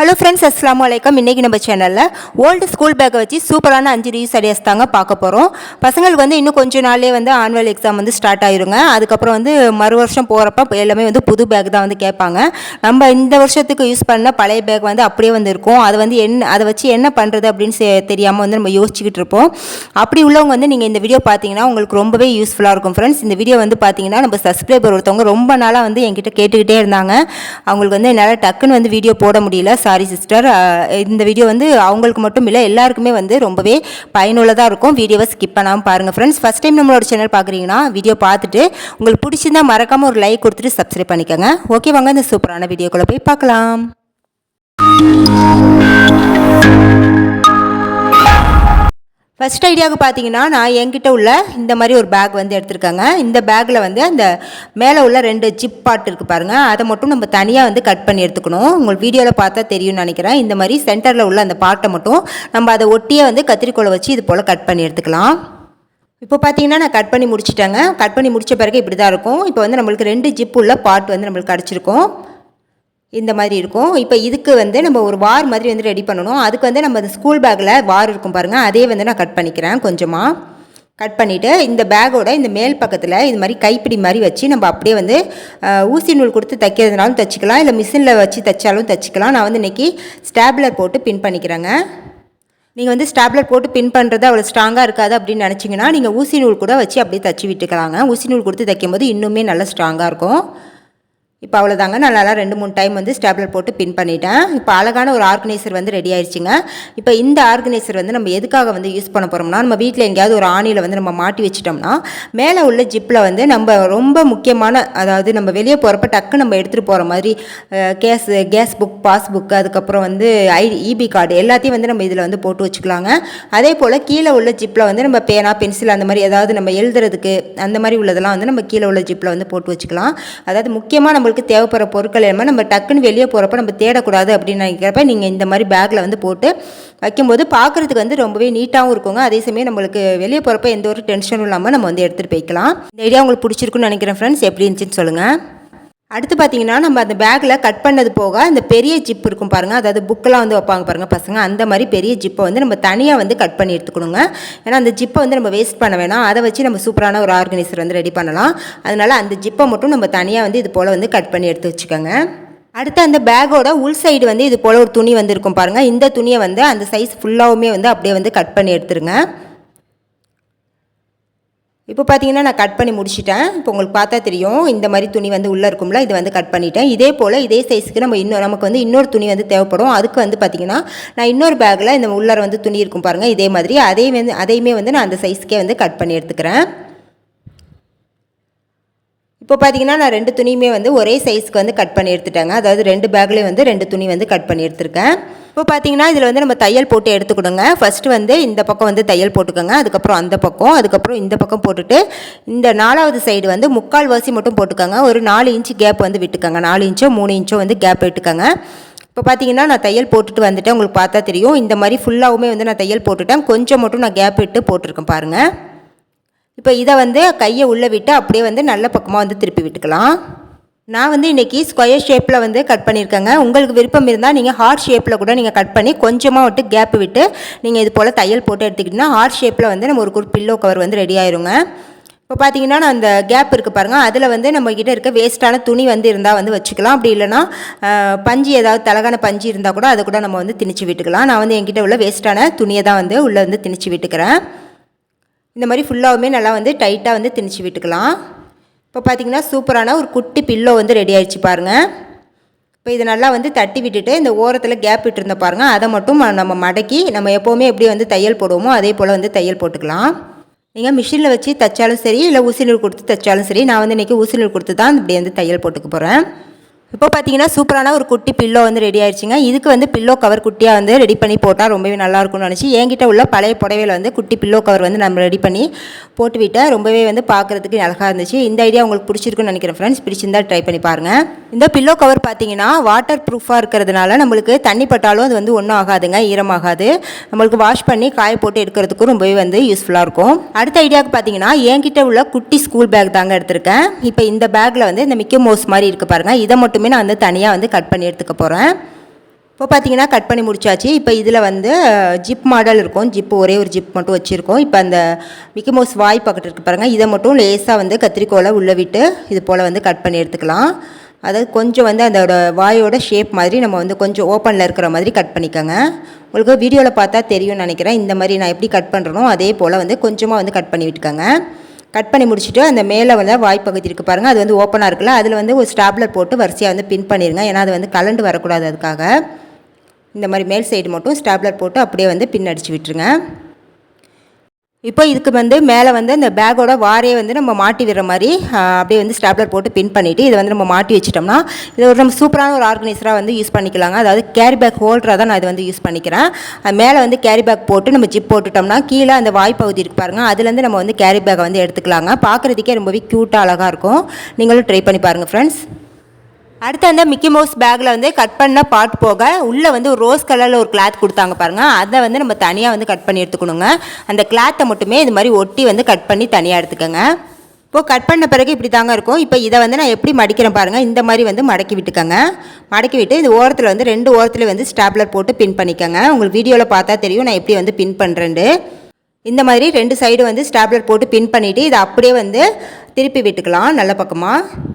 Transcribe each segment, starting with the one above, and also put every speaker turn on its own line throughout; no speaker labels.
Hello friends அஸ்லாம் வலைக்கம் இன்றைக்கி நம்ம சேனலில் ஓல்டு ஸ்கூல் பேக்கை வச்சு சூப்பரான அஞ்சு ரீஸ் ஐடியாஸ் தாங்க பார்க்க போகிறோம் பசங்களுக்கு வந்து இன்னும் கொஞ்சம் நாள்லேயே வந்து ஆனுவல் எக்ஸாம் வந்து ஸ்டார்ட் ஆயிருங்க. அதுக்கப்புறம் வந்து மறு வருஷம் போகிறப்ப எல்லாமே வந்து புது பேக் தான் வந்து கேட்பாங்க. நம்ம இந்த வருஷத்துக்கு யூஸ் பண்ண பழைய பேக் வந்து அப்படியே வந்து இருக்கும். அது வந்து என்ன அதை வச்சு என்ன பண்ணுறது அப்படின்னு செ- தெரியாமல் வந்து நம்ம யோசிச்சுக்கிட்டு இருப்போம். அப்படி உள்ளவங்க வந்து நீங்கள் இந்த வீடியோ பார்த்தீங்கன்னா உங்களுக்கு ரொம்பவே யூஸ்ஃபுல்லாக இருக்கும் ஃப்ரெண்ட்ஸ் இந்த வீடியோ வந்து பார்த்தீங்கன்னா நம்ம சப்ஸ்கிரைபர் ஒருத்தவங்க ரொம்ப நாளாக வந்து என்கிட்ட கேட்டுக்கிட்டே இருந்தாங்க. அவங்களுக்கு வந்து என்னால் டக்குன்னு வந்து வீடியோ போட முடியல. சாரி சிஸ்டர் இந்த வீடியோ வந்து அவங்களுக்கு மட்டும் இல்லை எல்லாருக்குமே வந்து ரொம்பவே பயனுள்ளதாக இருக்கும். வீடியோவை ஸ்கிப் பண்ணாமல் பாருங்கள் ஃப்ரெண்ட்ஸ் ஃபஸ்ட் டைம் நம்மளோட சேனல் பார்க்குறீங்கன்னா வீடியோ பார்த்துட்டு உங்களுக்கு பிடிச்சிருந்தா மறக்காமல் ஒரு லைக் கொடுத்துட்டு சப்ஸ்கிரைப் பண்ணிக்கோங்க. ஓகே வாங்க இந்த சூப்பரான வீடியோக்குள்ளே போய் பார்க்கலாம். ஃபர்ஸ்ட் ஐடியாவுக்கு பார்த்தீங்கன்னா நான் என்கிட்ட உள்ள இந்த மாதிரி ஒரு பேக் வந்து எடுத்திருக்கேங்க. இந்த பேக்கில் வந்து அந்த மேலே உள்ள ரெண்டு ஜிப் பாட் இருக்குது பாருங்கள் அதை மட்டும் நம்ம தனியாக வந்து கட் பண்ணி எடுத்துக்கணும். உங்களுக்கு வீடியோவில் பார்த்தா தெரியும்னு நினைக்கிறேன். இந்த மாதிரி சென்டரில் உள்ள அந்த பாட்டை மட்டும் நம்ம அதை ஒட்டியே வந்து கத்திரிக்கோலை வச்சு இது போல் கட் பண்ணி எடுத்துக்கலாம். இப்போ பார்த்தீங்கன்னா நான் கட் பண்ணி முடிச்சிட்டேங்க. கட் பண்ணி முடித்த பிறகு இப்படி தான் இருக்கும். இப்போ வந்து நம்மளுக்கு ரெண்டு ஜிப் உள்ள பாட் வந்து நம்மளுக்கு கிடச்சிருக்கும். இந்த மாதிரி இருக்கும். இப்போ இதுக்கு வந்து நம்ம ஒரு வார் மாதிரி வந்து ரெடி பண்ணணும். அதுக்கு வந்து நம்ம அந்த ஸ்கூல் பேக்கில் வார் இருக்கும் பாருங்கள் அதே வந்து நான் கட் பண்ணிக்கிறேன் கொஞ்சமாக கட் பண்ணிவிட்டு இந்த பேக்கோட இந்த மேல் பக்கத்தில் இது மாதிரி கைப்பிடி மாதிரி வச்சு நம்ம அப்படியே வந்து ஊசி நூல் கொடுத்து தைக்கிறதுனாலும் தைச்சிக்கலாம். இல்லை மிஷினில் வச்சு தைச்சாலும் தைச்சிக்கலாம். நான் வந்து இன்றைக்கி ஸ்டாப்லர் போட்டு பின் பண்ணிக்கிறேங்க. நீங்கள் வந்து ஸ்டாப்லர் போட்டு பின் பண்ணுறது அவ்வளோ ஸ்ட்ராங்காக இருக்காது அப்படின்னு நினச்சிங்கன்னா நீங்கள் ஊசி நூல் கூட வச்சு அப்படியே தச்சு விட்டுக்கலாங்க. ஊசி நூல் கொடுத்து தைக்கும்போது இன்னுமே நல்லா ஸ்ட்ராங்காக இருக்கும். இப்போ அவ்வளோதாங்க நான் நல்லா ரெண்டு மூணு டைம் வந்து ஸ்டேப்லர் போட்டு பின் பண்ணிட்டேன். இப்போ அழகான ஒரு ஆர்கனைசர் வந்து ரெடி ஆயிடுச்சுங்க இப்போ இந்த ஆர்கனைசர் வந்து நம்ம எதுக்காக வந்து யூஸ் பண்ண போகிறோம்னா நம்ம வீட்டில் எங்கேயாவது ஒரு ஆணியில் வந்து நம்ம மாட்டி வச்சிட்டோம்னா மேலே உள்ள ஜிப்பில் வந்து நம்ம ரொம்ப முக்கியமான அதாவது நம்ம வெளியே போகிறப்ப டக்கு நம்ம எடுத்துகிட்டு போகிற மாதிரி case case book pass book அதுக்கப்புறம் வந்து ஐ இபி கார்டு எல்லாத்தையும் வந்து நம்ம இதில் வந்து போட்டு வச்சுக்கலாங்க. அதே போல் கீழே உள்ள ஜிப்பில் வந்து நம்ம பேனா பென்சில் அந்த மாதிரி ஏதாவது நம்ம எழுதுறதுக்கு அந்த மாதிரி உள்ளதெல்லாம் வந்து நம்ம கீழே உள்ள ஜிப்பில் வந்து போட்டு வச்சுக்கலாம். அதாவது முக்கியமாக நம்ம அவங்களுக்கு தேவைப்படுற பொருட்கள் எல்லாமே நம்ம டக்குன்னு வெளியே போகிறப்ப நம்ம தேடக்கூடாது அப்படின்னு நினைக்கிறப்ப நீங்கள் இந்த மாதிரி பேக்கில் வந்து போட்டு வைக்கும்போது பார்க்குறதுக்கு வந்து ரொம்பவே நீட்டாகவும் இருக்குங்க. அதே சமயம் நம்மளுக்கு வெளியே போகிறப்ப எந்த ஒரு டென்ஷனும் இல்லாமல் நம்ம வந்து எடுத்துகிட்டு போய்க்கலாம். இந்த ஐடியா உங்களுக்கு பிடிச்சிருக்குன்னு நினைக்கிறேன் ஃப்ரெண்ட்ஸ் எப்படி இருந்துச்சுன்னு சொல்லுங்கள் அடுத்து பார்த்தீங்கன்னா நம்ம அந்த பேக்கில் கட் பண்ணது போக அந்த பெரிய ஜிப் இருக்கும் பாருங்கள் அதாவது புக்கெல்லாம் வந்து வைப்பாங்க பாருங்கள் பசங்க அந்த மாதிரி பெரிய ஜிப்பை வந்து நம்ம தனியாக வந்து கட் பண்ணி எடுத்துக்கணுங்க. ஏன்னா அந்த ஜிப்பை வந்து நம்ம வேஸ்ட் பண்ண வேணாம். அதை வச்சு நம்ம சூப்பரான ஒரு ஆர்கனைசர் வந்து ரெடி பண்ணலாம். அதனால் அந்த ஜிப்பை மட்டும் நம்ம தனியாக வந்து இது போல் வந்து கட் பண்ணி எடுத்து வச்சுக்கோங்க. அடுத்து அந்த பேக்கோட உள் சைடு வந்து இது போல் ஒரு துணி வந்து இருக்கும் பாருங்கள் இந்த துணியை வந்து அந்த சைஸ் ஃபுல்லாகவுமே வந்து அப்படியே வந்து கட் பண்ணி எடுத்துருங்க. இப்போ பார்த்தீங்கன்னா நான் கட் பண்ணி முடிச்சிட்டேன். இப்போ உங்களுக்கு பார்த்தா தெரியும். இந்த மாதிரி துணி வந்து உள்ளே இருக்கும்ல இது வந்து கட் பண்ணிட்டேன். இதே போல் இதே சைஸுக்கு நம்ம இன்னும் நமக்கு வந்து இன்னொரு துணி வந்து தேவைப்படும். அதுக்கு வந்து பார்த்தீங்கன்னா நான் இன்னொரு பேக்கில் இந்த உள்ளார வந்து துணி இருக்கும் பாருங்கள் இதே மாதிரி. அதே வந்து அதையுமே வந்து நான் அந்த சைஸ்க்கே வந்து கட் பண்ணி எடுத்துக்கிறேன். இப்போ பார்த்தீங்கன்னா நான் ரெண்டு துணியுமே வந்து ஒரே சைஸ்க்கு வந்து கட் பண்ணி எடுத்துட்டேங்க. அதாவது ரெண்டு பேக்லேயும் வந்து ரெண்டு துணி வந்து கட் பண்ணி எடுத்திருக்கேன். இப்போ பார்த்தீங்கன்னா இதில் வந்து நம்ம தையல் போட்டு எடுத்துக்கிடுங்க. ஃபஸ்ட்டு வந்து இந்த பக்கம் வந்து தையல் போட்டுக்கோங்க. அதுக்கப்புறம் அந்த பக்கம் அதுக்கப்புறம் இந்த பக்கம் போட்டுட்டு இந்த நாலாவது சைடு வந்து முக்கால் வாசி மட்டும் போட்டுக்கோங்க. ஒரு நாலு இன்ச்சு கேப் வந்து விட்டுக்கோங்க. நாலு இன்ச்சோ மூணு இன்ச்சோ வந்து கேப் விட்டுக்கோங்க இப்போ பார்த்தீங்கன்னா நான் தையல் போட்டுட்டு வந்துட்டேன். உங்களுக்கு பார்த்தா தெரியும். இந்த மாதிரி ஃபுல்லாகவுமே வந்து நான் தையல் போட்டுட்டேன். கொஞ்சம் மட்டும் நான் கேப் விட்டு போட்டிருக்கேன் பாருங்கள் இப்போ இதை வந்து கையை உள்ளே விட்டு அப்படியே வந்து நல்ல பக்கமாக வந்து திருப்பி விட்டுக்கலாம். நான் வந்து இன்றைக்கி ஸ்கொயர் ஷேப்பில் வந்து கட் பண்ணியிருக்கேங்க. உங்களுக்கு விருப்பம் இருந்தால் நீங்கள் ஹார்ட் ஷேப்பில் கூட நீங்கள் கட் பண்ணி கொஞ்சமாக விட்டு கேப் விட்டு நீங்கள் இது போல் தையல் போட்டு எடுத்துக்கிட்டிங்கன்னா ஹார்ட் ஷேப்பில் வந்து நம்ம ஒரு பில்லோ கவர் வந்து ரெடி ஆயிருங்க. இப்போ பார்த்தீங்கன்னா நான் அந்த கேப் இருக்குது பாருங்கள் அதில் வந்து நம்மக்கிட்ட இருக்க வேஸ்ட்டான துணி வந்து இருந்தால் வந்து வச்சுக்கலாம். அப்படி இல்லைன்னா பஞ்சு ஏதாவது தலகான பஞ்சு இருந்தால் கூட அதை கூட நம்ம வந்து திணிச்சு விட்டுக்கலாம். நான் வந்து என்கிட்ட உள்ள வேஸ்ட்டான துணியை தான் வந்து உள்ளே வந்து திணிச்சு விட்டுக்கிறேன். இந்த மாதிரி ஃபுல்லாகவுமே நல்லா வந்து டைட்டாக வந்து திணிச்சு விட்டுக்கலாம். இப்போ பார்த்தீங்கன்னா சூப்பரான ஒரு குட்டி பில்லோ வந்து ரெடி ஆயிடுச்சு பாருங்கள் இப்போ இதை நல்லா வந்து தட்டி விட்டுட்டு இந்த ஓரத்தில் கேப் விட்டுருந்த பாருங்கள் அதை மட்டும் நம்ம மடக்கி நம்ம எப்போவுமே எப்படி வந்து தையல் போடுவோமோ அதே போல் வந்து தையல் போட்டுக்கலாம். நீங்கள் மிஷினில் வச்சு தைச்சாலும் சரி இல்லை ஊசி நூல் கொடுத்து தைச்சாலும் சரி நான் வந்து இன்றைக்கி ஊசி நூல் கொடுத்து தான் இப்படி வந்து தையல் போட்டுக்க போகிறேன் இப்போ பார்த்தீங்கன்னா சூப்பரான ஒரு குட்டி பில்லோ வந்து ரெடி ஆயிடுச்சுங்க. இதுக்கு வந்து பில்லோ கவர் குட்டியாக வந்து ரெடி பண்ணி போட்டால் ரொம்பவே நல்லா இருக்கும்னு நினச்சி என்கிட்ட உள்ள பழைய புடவையில் வந்து குட்டி பில்லோ கவர் வந்து நம்ம ரெடி பண்ணி போட்டு விட்டேன். ரொம்பவே வந்து பார்க்குறதுக்கு அழகாக இருந்துச்சு. இந்த ஐடியா உங்களுக்கு பிடிச்சிருக்குன்னு நினைக்கிறேன் ஃப்ரெண்ட்ஸ் பிடிச்சிருந்தா ட்ரை பண்ணி பாருங்கள் இந்த பில்லோ கவர் பார்த்தீங்கன்னா வாட்டர் ப்ரூஃபாக இருக்கிறதுனால நம்மளுக்கு தண்ணி பட்டாலும் அது வந்து ஒன்றும் ஆகாதுங்க ஈரமாகாது. நம்மளுக்கு வாஷ் பண்ணி காய போட்டு எடுக்கிறதுக்கும் ரொம்பவே வந்து யூஸ்ஃபுல்லாக இருக்கும். அடுத்த ஐடியாவுக்கு பார்த்தீங்கன்னா என்கிட்ட உள்ள குட்டி ஸ்கூல் பேக் தாங்க எடுத்திருக்கேன். இப்போ இந்த பேக்கில் வந்து இந்த மிக்கி மோஸ் மாதிரி இருக்குது பாருங்கள் இதை மட்டும் நான் வந்து தனியாக வந்து கட் பண்ணி எடுத்துக்க போகிறேன் இப்போ பார்த்தீங்கன்னா கட் பண்ணி முடிச்சாச்சு. இப்போ இதில் வந்து ஜிப் மாடல் இருக்கும். ஜிப் ஒரே ஒரு ஜிப் மட்டும் வச்சுருக்கோம். இப்போ அந்த மிக்கி மவுஸ் வாய் பக்கத்து இருக்கு பாருங்கள் இதை மட்டும் லேசாக வந்து கத்திரிக்கோலை உள்ளே விட்டு இது போல் வந்து கட் பண்ணி எடுத்துக்கலாம். அதாவது கொஞ்சம் வந்து அதோட வாயோட ஷேப் மாதிரி நம்ம வந்து கொஞ்சம் ஓப்பனில் இருக்கிற மாதிரி கட் பண்ணிக்கோங்க. உங்களுக்கு வீடியோவில் பார்த்தா தெரியும்னு நினைக்கிறேன். இந்த மாதிரி நான் எப்படி கட் பண்ணுறனோ அதே போல் வந்து கொஞ்சமாக வந்து கட் பண்ணி விட்டுக்கோங்க. கட் பண்ணி முடிச்சுட்டு அந்த மேலே வந்து வாய்ப்பகுதி இருக்குது பாருங்கள் அது வந்து ஓப்பனாக இருக்குல்ல. அதில் வந்து ஒரு ஸ்டாப்லர் போட்டு வரிசையாக வந்து பின் பண்ணிடுங்க ஏன்னா அது வந்து கலண்டு வரக்கூடாது அதுக்காக. இந்த மாதிரி மேல் சைடு மட்டும் ஸ்டாப்லர் போட்டு அப்படியே வந்து பின் அடிச்சு விட்டுருங்க. இப்போ இதுக்கு வந்து மேலே வந்து அந்த பேக்கோட வாரே வந்து நம்ம மாட்டி விடுற மாதிரி அப்படியே வந்து ஸ்டாப்லர் போட்டு பின் பண்ணிவிட்டு இதை வந்து நம்ம மாட்டி வச்சிட்டோம்னா இது ஒரு நம்ம சூப்பரான ஒரு ஆர்கனைசராக வந்து யூஸ் பண்ணிக்கலாங்க. அதாவது கேரி பேக் ஹோல்டராக தான் நான் இது வந்து யூஸ் பண்ணிக்கிறேன். மேலே வந்து கேரி பேக் போட்டு நம்ம ஜிப் போட்டுட்டோம்னா கீழே அந்த வாய்ப்பகுதி இருக்கு பாருங்கள் அதுலேருந்து நம்ம வந்து கேரி பேக்கை வந்து எடுத்துக்கலாங்க. பார்க்குறதுக்கே ரொம்பவே க்யூட்டாக அழகாக இருக்கும். நீங்களும் ட்ரை பண்ணி பாருங்கள் ஃப்ரெண்ட்ஸ் அடுத்து அந்த மிக்கி மவுஸ் பேக்கில் வந்து கட் பண்ண பார்ட் போக உள்ளே வந்து ஒரு ரோஸ் கலரில் ஒரு கிளாத் கொடுத்தாங்க பாருங்கள் அதை வந்து நம்ம தனியாக வந்து கட் பண்ணி எடுத்துக்கணுங்க. அந்த கிளாத்தை மட்டுமே இது மாதிரி ஒட்டி வந்து கட் பண்ணி தனியாக எடுத்துக்கோங்க. இப்போது கட் பண்ண பிறகு இப்படி தாங்க இருக்கும். இப்போ இதை வந்து நான் எப்படி மடிக்கிறேன் பாருங்கள் இந்த மாதிரி வந்து மடக்கி விட்டுக்கோங்க. மடக்கி விட்டு இந்த ஓரத்தில் வந்து ரெண்டு ஓரத்தில் வந்து ஸ்டாப்லர் போட்டு பின் பண்ணிக்கோங்க. உங்களுக்கு வீடியோவில் பார்த்தா தெரியும். நான் எப்படி வந்து பின் பண்ணுறேன்ட்டு இந்த மாதிரி ரெண்டு சைடு வந்து ஸ்டாப்லர் போட்டு பின் பண்ணிவிட்டு இதை அப்படியே வந்து திருப்பி விட்டுக்கலாம். நல்ல பக்கமாக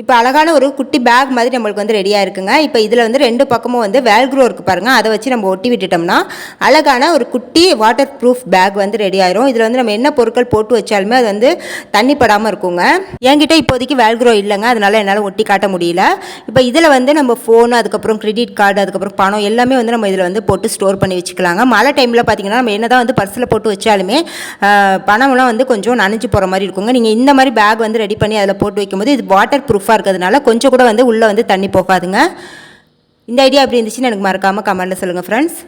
இப்போ அழகான ஒரு குட்டி பேக் மாதிரி நம்மளுக்கு வந்து ரெடியாக இருக்குங்க. இப்போ இதில் வந்து ரெண்டு பக்கமும் வந்து வேல்க்ரோ இருக்குது பாருங்கள் அதை வச்சு நம்ம ஒட்டி விட்டுட்டோம்னா அழகான ஒரு குட்டி வாட்டர் ப்ரூஃப் பேக் வந்து ரெடி ஆயிரும். இதில் வந்து நம்ம என்ன பொருட்கள் போட்டு வச்சாலுமே அது வந்து தண்ணி படாமல் இருக்குங்க. என்கிட்ட இப்போதைக்கு வேல்க்ரோ இல்லைங்க. அதனால என்னால் ஒட்டி காட்ட முடியல. இப்போ இதில் வந்து நம்ம ஃபோனு அதுக்கப்புறம் கிரெடிட் கார்டு அதுக்கப்புறம் பணம் எல்லாமே வந்து நம்ம இதில் வந்து போட்டு ஸ்டோர் பண்ணி வச்சுக்கலாங்க. மழை டைமில் பார்த்தீங்கன்னா நம்ம என்ன தான் வந்து பர்ஸில் போட்டு வச்சாலுமே பணம்லாம் வந்து கொஞ்சம் நனைஞ்சு போகிற மாதிரி இருக்குங்க. நீங்கள் இந்த மாதிரி பேக் வந்து ரெடி பண்ணி அதில் போட்டு வைக்கும்போது இது வாட்டர் ப்ரூஃப் ப்ரூஃபாக இருக்கிறதுனால கொஞ்சம் கூட வந்து உள்ளே வந்து தண்ணி போகாதுங்க. இந்த ஐடியா எப்படி இருந்துச்சுன்னு எனக்கு மறக்காமல் கமெண்ட்டில் சொல்லுங்கள் ஃப்ரெண்ட்ஸ்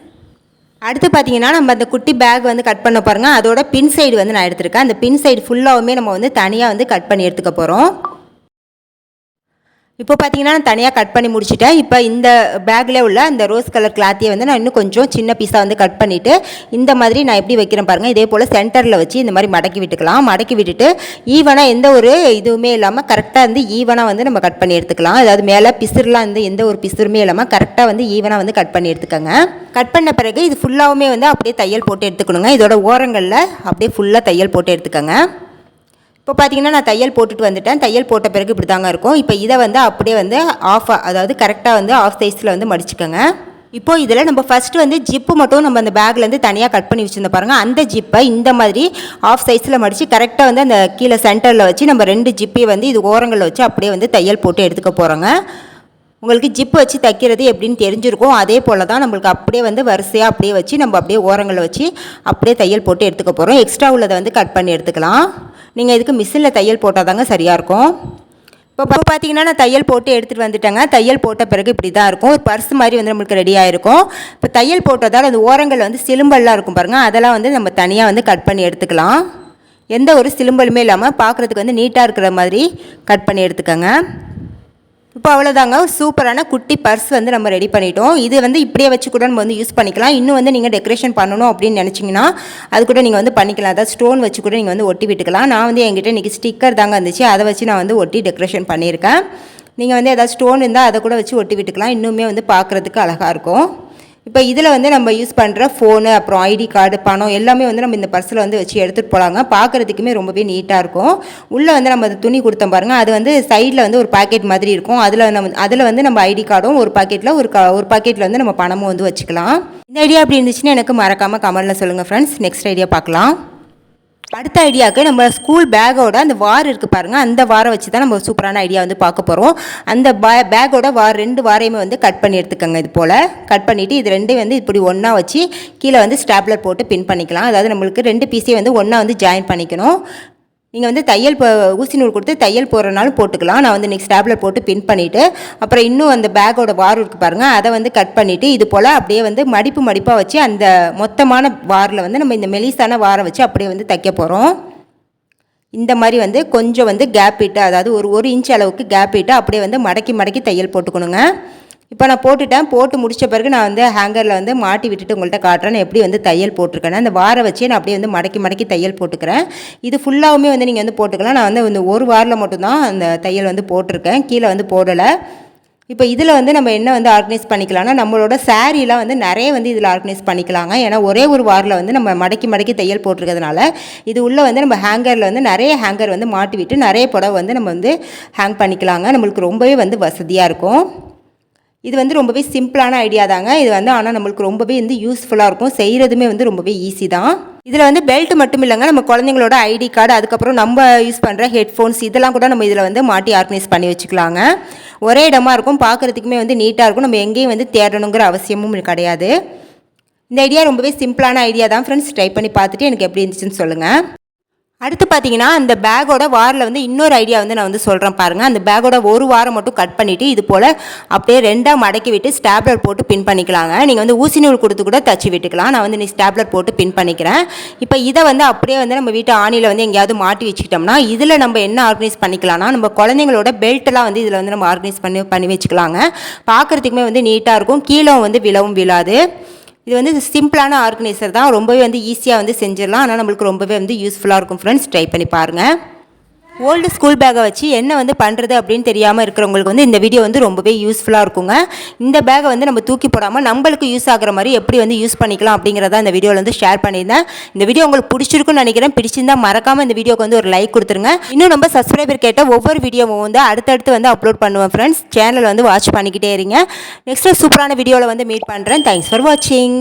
அடுத்து பார்த்தீங்கன்னா நம்ம அந்த குட்டி பேக் வந்து கட் பண்ண பாருங்கள் அதோட பின் சைடு வந்து நான் எடுத்திருக்கேன். அந்த பின் சைடு ஃபுல்லாகவுமே நம்ம வந்து தனியாக வந்து கட் பண்ணி எடுத்துக்க போகிறோம் இப்போ பார்த்தீங்கன்னா நான் தனியாக கட் பண்ணி முடிச்சிட்டேன். இப்போ இந்த பேக்கில் உள்ள அந்த ரோஸ் கலர் கிளாத்தியை வந்து நான் இன்னும் கொஞ்சம் சின்ன பீஸாக வந்து கட் பண்ணிவிட்டு இந்த மாதிரி நான் எப்படி வைக்கிறேன் பாருங்கள் இதே போல் சென்டரில் வச்சு இந்த மாதிரி மடக்கி விட்டுக்கலாம். மடக்கி விட்டுட்டு ஈவனாக எந்த ஒரு இதுவுமே இல்லாமல் கரெக்டாக வந்து ஈவனாக வந்து நம்ம கட் பண்ணி எடுத்துக்கலாம். அதாவது மேலே பிசுறுலாம் வந்து எந்த ஒரு பிசுறுமே இல்லாமல் கரெக்டாக வந்து ஈவனாக வந்து கட் பண்ணி எடுத்துக்கோங்க. கட் பண்ண பிறகு இது ஃபுல்லாகவுமே வந்து அப்படியே தையல் போட்டு எடுத்துக்கணுங்க. இதோட ஓரங்களில் அப்படியே ஃபுல்லாக தையல் போட்டு எடுத்துக்கோங்க. இப்போ பார்த்தீங்கன்னா நான் தையல் போட்டுட்டு வந்துட்டேன். தையல் போட்ட பிறகு இப்படி தாங்க இருக்கும். இப்போ இதை வந்து அப்படியே வந்து ஆஃப் அதாவது கரெக்டாக வந்து ஆஃப் சைஸில் வந்து மடிச்சுக்கோங்க. இப்போ இதில் நம்ம ஃபஸ்ட்டு வந்து ஜிப்பு மட்டும் நம்ம அந்த பேக்லேருந்து தனியாக கட் பண்ணி வச்சுருந்த பாருங்கள் அந்த ஜிப்பை இந்த மாதிரி ஆஃப் சைஸில் மடித்து கரெக்டாக வந்து அந்த கீழே சென்டரில் வச்சு நம்ம ரெண்டு ஜிப்பையும் வந்து இது ஓரங்களில் வச்சு அப்படியே வந்து தையல் போட்டு எடுத்துக்க போகிறோங்க உங்களுக்கு ஜிப்பு வச்சு தைக்கிறது எப்படின்னு தெரிஞ்சிருக்கும். அதே போல் தான் நம்மளுக்கு அப்படியே வந்து வரிசையாக அப்படியே வச்சு நம்ம அப்படியே ஓரங்களை வச்சு அப்படியே தையல் போட்டு எடுத்துக்க போகிறோம் எக்ஸ்ட்ரா உள்ளதை வந்து கட் பண்ணி எடுத்துக்கலாம். நீங்கள் இதுக்கு மிஷினில் தையல் போட்டால் தாங்க சரியாக இருக்கும். இப்போ பார்த்தீங்கன்னா நான் தையல் போட்டு எடுத்துகிட்டு வந்துட்டேங்க. தையல் போட்ட பிறகு இப்படி தான் இருக்கும். ஒரு பர்ஸ் மாதிரி வந்து நம்மளுக்கு ரெடியாக இருக்கும் இப்போ தையல் போட்டதால் அந்த ஓரங்கள் வந்து சிலும்பல்லாம் இருக்கும் பாருங்கள் அதெல்லாம் வந்து நம்ம தனியாக வந்து கட் பண்ணி எடுத்துக்கலாம். எந்த ஒரு சிலும்பலுமே இல்லாமல் பார்க்குறதுக்கு வந்து நீட்டாக இருக்கிற மாதிரி கட் பண்ணி எடுத்துக்கோங்க. இப்போ அவ்வளோதாங்க சூப்பரான குட்டி பர்ஸ் வந்து நம்ம ரெடி பண்ணிட்டோம். இது வந்து இப்படியே வச்சு கூட நம்ம வந்து யூஸ் பண்ணிக்கலாம். இன்னும் வந்து நீங்கள் டெக்கரேஷன் பண்ணணும் அப்படின்னு நினச்சிங்கன்னா அது கூட நீங்கள் வந்து பண்ணிக்கலாம். அதாவது ஸ்டோன் வச்சு கூட நீங்கள் வந்து ஒட்டி விட்டுக்கலாம். நான் வந்து என்கிட்ட இன்றைக்கி ஸ்டிக்கர் தாங்க இருந்துச்சு. அதை வச்சு நான் வந்து ஒட்டி டெக்கரேஷன் பண்ணியிருக்கேன். நீங்கள் வந்து ஏதாவது ஸ்டோன் இருந்தால் அதை கூட வச்சு ஒட்டி விட்டுக்கலாம். இன்னுமே வந்து பார்க்குறதுக்கு அழகாக இருக்கும். இப்போ இதில் வந்து நம்ம யூஸ் பண்ணுற ஃபோனு அப்புறம் ஐடி கார்டு பணம் எல்லாமே வந்து நம்ம இந்த பர்ஸில் வந்து வச்சு எடுத்துகிட்டு போகலாங்க பார்க்குறதுக்குமே ரொம்பவே நீட்டாக இருக்கும். உள்ளே வந்து நம்ம அது துணி கொடுத்தோம் பாருங்கள் அது வந்து சைடில் வந்து ஒரு பாக்கெட் மாதிரி இருக்கும். அதில் நம்ம அதில் வந்து நம்ம ஐடி கார்டும் ஒரு பாக்கெட்டில் ஒரு க ஒரு பாக்கெட்டில் வந்து நம்ம பணமும் வந்து வச்சுக்கலாம். இந்த ஐடியா அப்படி இருந்துச்சுன்னா எனக்கு மறக்காமல் கமெண்ட்டில் சொல்லுங்கள் ஃப்ரெண்ட்ஸ் நெக்ஸ்ட் ஐடியா பார்க்கலாம். அடுத்த ஐடியாவுக்கு நம்ம ஸ்கூல் பேக்கோட அந்த வார் இருக்குது பாருங்கள் அந்த வாரை வச்சு தான் நம்ம சூப்பரான ஐடியா வந்து பார்க்க போகிறோம் அந்த பே பேக்கோட வார் ரெண்டு வாரையுமே வந்து கட் பண்ணி எடுத்துக்கோங்க இது போல். கட் பண்ணிவிட்டு இது ரெண்டையும் வந்து இப்படி ஒன்றா வச்சு கீழே வந்து ஸ்டாப்லர் போட்டு பின் பண்ணிக்கலாம். அதாவது நம்மளுக்கு ரெண்டு பீஸையும் வந்து ஒன்றா வந்து ஜாயின் பண்ணிக்கணும். நீங்கள் வந்து தையல் ஊசி நூல் கொடுத்து தையல் போடுறனாலும் போட்டுக்கலாம். நான் வந்து நெக்ஸ்ட் டேப்லெட் போட்டு பின் பண்ணிவிட்டு அப்புறம் இன்னும் அந்த பேக்கோட வார் இருக்குது பாருங்கள் அதை வந்து கட் பண்ணிவிட்டு இது போல் அப்படியே வந்து மடிப்பு மடிப்பாக வச்சு அந்த மொத்தமான வாரில் வந்து நம்ம இந்த மெலிசான வாரை வச்சு அப்படியே வந்து தைக்க போகிறோம் இந்த மாதிரி வந்து கொஞ்சம் வந்து கேப் விட்டு அதாவது ஒரு ஒரு இன்ச் அளவுக்கு கேப் விட்டு அப்படியே வந்து மடக்கி மடக்கி தையல் போட்டுக்கணுங்க. இப்போ நான் போட்டுட்டேன். போட்டு முடித்த பிறகு நான் வந்து ஹேங்கரில் வந்து மாட்டி விட்டுட்டு உங்கள்கிட்ட காட்டுறேன். நான் எப்படி வந்து தையல் போட்டிருக்கேன் அந்த வாரை வச்சே நான் அப்படியே வந்து மடக்கி மடக்கி தையல் போட்டுக்கிறேன். இது ஃபுல்லாகவுமே வந்து நீங்கள் வந்து போட்டுக்கலாம். நான் வந்து ஒரு வாரில் மட்டும்தான் அந்த தையல் வந்து போட்டிருக்கேன். கீழே வந்து போடலை. இப்போ இதில் வந்து நம்ம என்ன வந்து ஆர்கனைஸ் பண்ணிக்கலாம்னா நம்மளோட சாரீலாம் வந்து நிறைய வந்து இதில் ஆர்கனைஸ் பண்ணிக்கலாங்க. ஏன்னா ஒரே ஒரு வாரில் வந்து நம்ம மடக்கி மடக்கி தையல் போட்டிருக்கிறதுனால இது உள்ளே வந்து நம்ம ஹேங்கரில் வந்து நிறைய ஹேங்கர் வந்து மாட்டி விட்டு நிறைய புடவை வந்து நம்ம வந்து ஹேங் பண்ணிக்கலாங்க. நம்மளுக்கு ரொம்பவே வந்து வசதியாக இருக்கும். இது வந்து ரொம்பவே சிம்பிளான ஐடியா தாங்க. இது வந்து ஆனால் நம்மளுக்கு ரொம்பவே வந்து யூஸ்ஃபுல்லாக இருக்கும். செய்கிறதுமே வந்து ரொம்பவே ஈஸி தான். இதில் வந்து பெல்ட் மட்டும் இல்லைங்க. நம்ம குழந்தைங்களோட ஐடி கார்டு அதுக்கப்புறம் நம்ம யூஸ் பண்ணுற ஹெட்ஃபோன்ஸ் இதெல்லாம் கூட நம்ம இதில் வந்து மாட்டி ஆர்கனைஸ் பண்ணி வச்சுக்கலாங்க. ஒரே இடமா இருக்கும். பார்க்குறதுக்குமே வந்து நீட்டாக இருக்கும். நம்ம எங்கேயும் வந்து தேடணுங்கிற அவசியமும் கிடையாது. இந்த ஐடியா ரொம்பவே சிம்பிளான ஐடியா தான். ஃப்ரெண்ட்ஸ் ட்ரை பண்ணி பார்த்துட்டு எனக்கு எப்படி இருந்துச்சுன்னு சொல்லுங்கள் அடுத்து பார்த்தீங்கன்னா அந்த பேக்கோட வாரில் வந்து இன்னொரு ஐடியா வந்து நான் வந்து சொல்கிறேன் பாருங்கள் அந்த பேக்கோட ஒரு வாரம் மட்டும் கட் பண்ணிவிட்டு இது போல் அப்படியே ரெண்டாக மடக்கி விட்டு ஸ்டாப்லர் போட்டு பின் பண்ணிக்கலாங்க. நீங்கள் வந்து ஊசி நூல் கொடுத்து கூட தச்சு விட்டுக்கலாம். நான் வந்து நீ ஸ்டாப்லர் போட்டு பின் பண்ணிக்கிறேன். இப்போ இதை வந்து அப்படியே வந்து நம்ம வீட்டு ஆணியில் வந்து எங்கேயாவது மாட்டி வச்சுக்கிட்டோம்னா இதில் நம்ம என்ன ஆர்கனைஸ் பண்ணிக்கலாம்னா நம்ம குழந்தைங்களோட பெல்ட்டெல்லாம் வந்து இதில் வந்து நம்ம ஆர்கனைஸ் பண்ணி பண்ணி வச்சுக்கலாங்க. பார்க்குறதுக்குமே வந்து நீட்டாக இருக்கும். கீழே வந்து விழவும் விழாது. இது வந்து சிம்பிளான ஆர்கனைசர் தான். ரொம்பவே வந்து ஈஸியாக வந்து செஞ்சிடலாம். ஆனால் நம்மளுக்கு ரொம்பவே வந்து யூஸ்ஃபுல்லாக இருக்கும் ஃப்ரெண்ட்ஸ் ட்ரை பண்ணி பாருங்கள் ஓல்டு ஸ்கூல் பேக்கை வச்சு என்ன வந்து பண்ணுறது அப்படின்னு தெரியாமல் இருக்கிறவங்களுக்கு வந்து இந்த வீடியோ வந்து ரொம்பவே யூஸ்ஃபுல்லாக இருக்குங்க. இந்த பேக்கை வந்து நம்ம தூக்கி போடாமல் நம்மளுக்கு யூஸ் ஆகிற மாதிரி எப்படி வந்து யூஸ் பண்ணிக்கலாம் அப்படிங்கிறத இந்த வீடியோவில் வந்து ஷேர் பண்ணியிருந்தேன். இந்த வீடியோ உங்களுக்கு பிடிச்சிருக்குன்னு நினைக்கிறேன். பிடிச்சிருந்தா மறக்காமல் இந்த வீடியோக்கு வந்து ஒரு லைக் கொடுத்துருங்க. இன்னும் நம்ம சப்ஸ்கிரைபர் கேட்ட ஒவ்வொரு வீடியோவும் வந்து அடுத்தடுத்து வந்து அப்லோட் பண்ணுவேன் ஃப்ரெண்ட்ஸ் சேனல் வந்து வாட்ச் பண்ணிக்கிட்டே இருங்க. நெக்ஸ்ட்டு சூப்பரான வீடியோவில் வந்து மீட் பண்ணுறேன் தேங்க்ஸ் ஃபார் வாட்சிங்